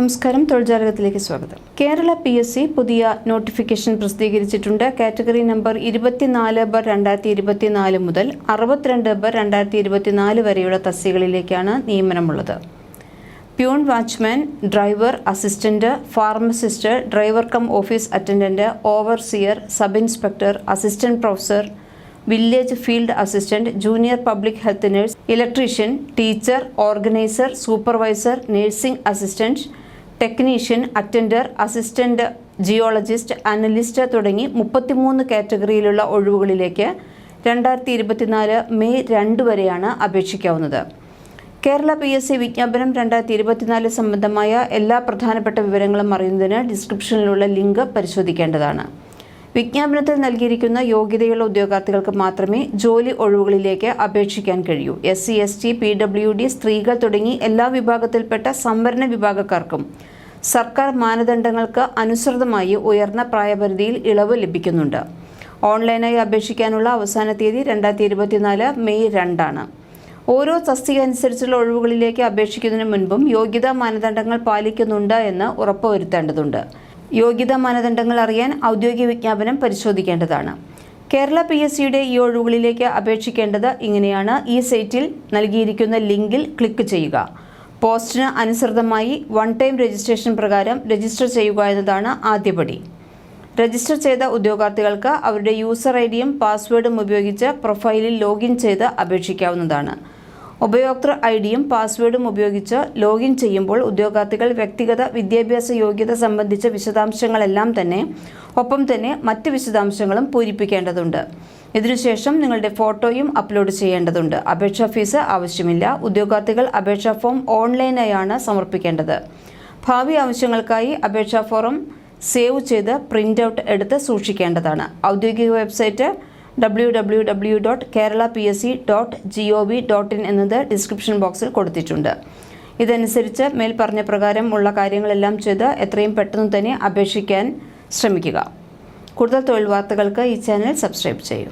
നമസ്കാരം. തൊഴിൽജാലകത്തിലേക്ക് സ്വാഗതം. കേരള പി എസ് സി പുതിയ നോട്ടിഫിക്കേഷൻ പ്രസിദ്ധീകരിച്ചിട്ടുണ്ട്. കാറ്റഗറി നമ്പർ ഇരുപത്തിനാല് ബർ രണ്ടായിരത്തി ഇരുപത്തിനാല് മുതൽ അറുപത്തിരണ്ട് ബർ രണ്ടായിരത്തി ഇരുപത്തിനാല് വരെയുള്ള തസ്തികകളിലേക്കാണ് നിയമനമുള്ളത്. Peon watchman driver assistant pharmacist driver cum office attendant overseer sub inspector assistant professor village field assistant junior public health nurse electrician teacher organiser supervisor nursing assistant technician attender assistant geologist analyst തുടങ്ങി മുപ്പത്തിമൂന്ന് കാറ്റഗറിയിലുള്ള ഒഴിവുകളിലേക്ക് രണ്ടായിരത്തി ഇരുപത്തിനാല് May രണ്ട് വരെയാണ് അപേക്ഷിക്കാവുന്നത്. Kerala P S C വിജ്ഞാപനം രണ്ടായിരത്തി ഇരുപത്തിനാല് സംബന്ധമായ എല്ലാ പ്രധാനപ്പെട്ട വിവരങ്ങളും അറിയുന്നതിന് ഡിസ്ക്രിപ്ഷനിലുള്ള ലിങ്ക് പരിശോധിക്കേണ്ടതാണ്. വിജ്ഞാപനത്തിൽ നൽകിയിരിക്കുന്ന യോഗ്യതയുള്ള ഉദ്യോഗാർത്ഥികൾക്ക് മാത്രമേ ജോലി ഒഴിവുകളിലേക്ക് അപേക്ഷിക്കാൻ കഴിയൂ. S C S T P W D സ്ത്രീകൾ തുടങ്ങി എല്ലാ വിഭാഗത്തിൽപ്പെട്ട സംവരണ വിഭാഗക്കാർക്കും സർക്കാർ മാനദണ്ഡങ്ങൾക്ക് അനുസൃതമായി ഉയർന്ന പ്രായപരിധിയിൽ ഇളവ് ലഭിക്കുന്നുണ്ട്. ഓൺലൈനായി അപേക്ഷിക്കാനുള്ള അവസാന തീയതി രണ്ടായിരത്തി ഇരുപത്തിനാല് മെയ് രണ്ടാണ്. ഓരോ തസ്തിക അനുസരിച്ചുള്ള ഒഴിവുകളിലേക്ക് അപേക്ഷിക്കുന്നതിന് മുൻപും യോഗ്യതാ മാനദണ്ഡങ്ങൾ പാലിക്കുന്നുണ്ട് എന്ന് ഉറപ്പുവരുത്തേണ്ടതുണ്ട്. യോഗ്യതാ മാനദണ്ഡങ്ങൾ അറിയാൻ ഔദ്യോഗിക വിജ്ഞാപനം പരിശോധിക്കേണ്ടതാണ്. കേരള പി എസ് സിയുടെ ഈ ഒഴിവുകളിലേക്ക് അപേക്ഷിക്കേണ്ടത് ഇങ്ങനെയാണ്. ഈ സൈറ്റിൽ നൽകിയിരിക്കുന്ന ലിങ്കിൽ ക്ലിക്ക് ചെയ്യുക. പോസ്റ്റിന് അനുസൃതമായി വൺ ടൈം രജിസ്ട്രേഷൻ പ്രകാരം രജിസ്റ്റർ ചെയ്യുക എന്നതാണ് ആദ്യപടി രജിസ്റ്റർ ചെയ്ത ഉദ്യോഗാർത്ഥികൾക്ക് അവരുടെ യൂസർ ഐ ഡിയും പാസ്വേഡും ഉപയോഗിച്ച് പ്രൊഫൈലിൽ ലോഗിൻ ചെയ്ത് അപേക്ഷിക്കാവുന്നതാണ്. ഉപയോക്തൃ ഐ ഡിയും പാസ്വേഡും ഉപയോഗിച്ച് ലോഗിൻ ചെയ്യുമ്പോൾ ഉദ്യോഗാർത്ഥികൾ വ്യക്തിഗത വിദ്യാഭ്യാസ യോഗ്യത സംബന്ധിച്ച വിശദാംശങ്ങളെല്ലാം തന്നെ ഒപ്പം തന്നെ മറ്റ് വിശദാംശങ്ങളും പൂരിപ്പിക്കേണ്ടതുണ്ട്. ഇതിനുശേഷം നിങ്ങളുടെ ഫോട്ടോയും അപ്ലോഡ് ചെയ്യേണ്ടതുണ്ട്. അപേക്ഷാ ഫീസ് ആവശ്യമില്ല. ഉദ്യോഗാർത്ഥികൾ അപേക്ഷാ ഫോം ഓൺലൈനായാണ് സമർപ്പിക്കേണ്ടത്. ഭാവി ആവശ്യങ്ങൾക്കായി അപേക്ഷാ ഫോറം സേവ് ചെയ്ത് പ്രിന്റ് ഔട്ട് എടുത്ത് സൂക്ഷിക്കേണ്ടതാണ്. ഔദ്യോഗിക website W W W dot Kerala P S C dot G O V dot in എന്നത് ഡിസ്ക്രിപ്ഷൻ ബോക്സിൽ കൊടുത്തിട്ടുണ്ട്. ഇതനുസരിച്ച് മേൽ പറഞ്ഞ പ്രകാരം ഉള്ള കാര്യങ്ങളെല്ലാം ചെയ്ത് എത്രയും പെട്ടെന്ന് തന്നെ അപേക്ഷിക്കാൻ ശ്രമിക്കുക. കൂടുതൽ തൊഴിൽ വാർത്തകൾക്ക് ഈ ചാനൽ സബ്സ്ക്രൈബ് ചെയ്യൂ.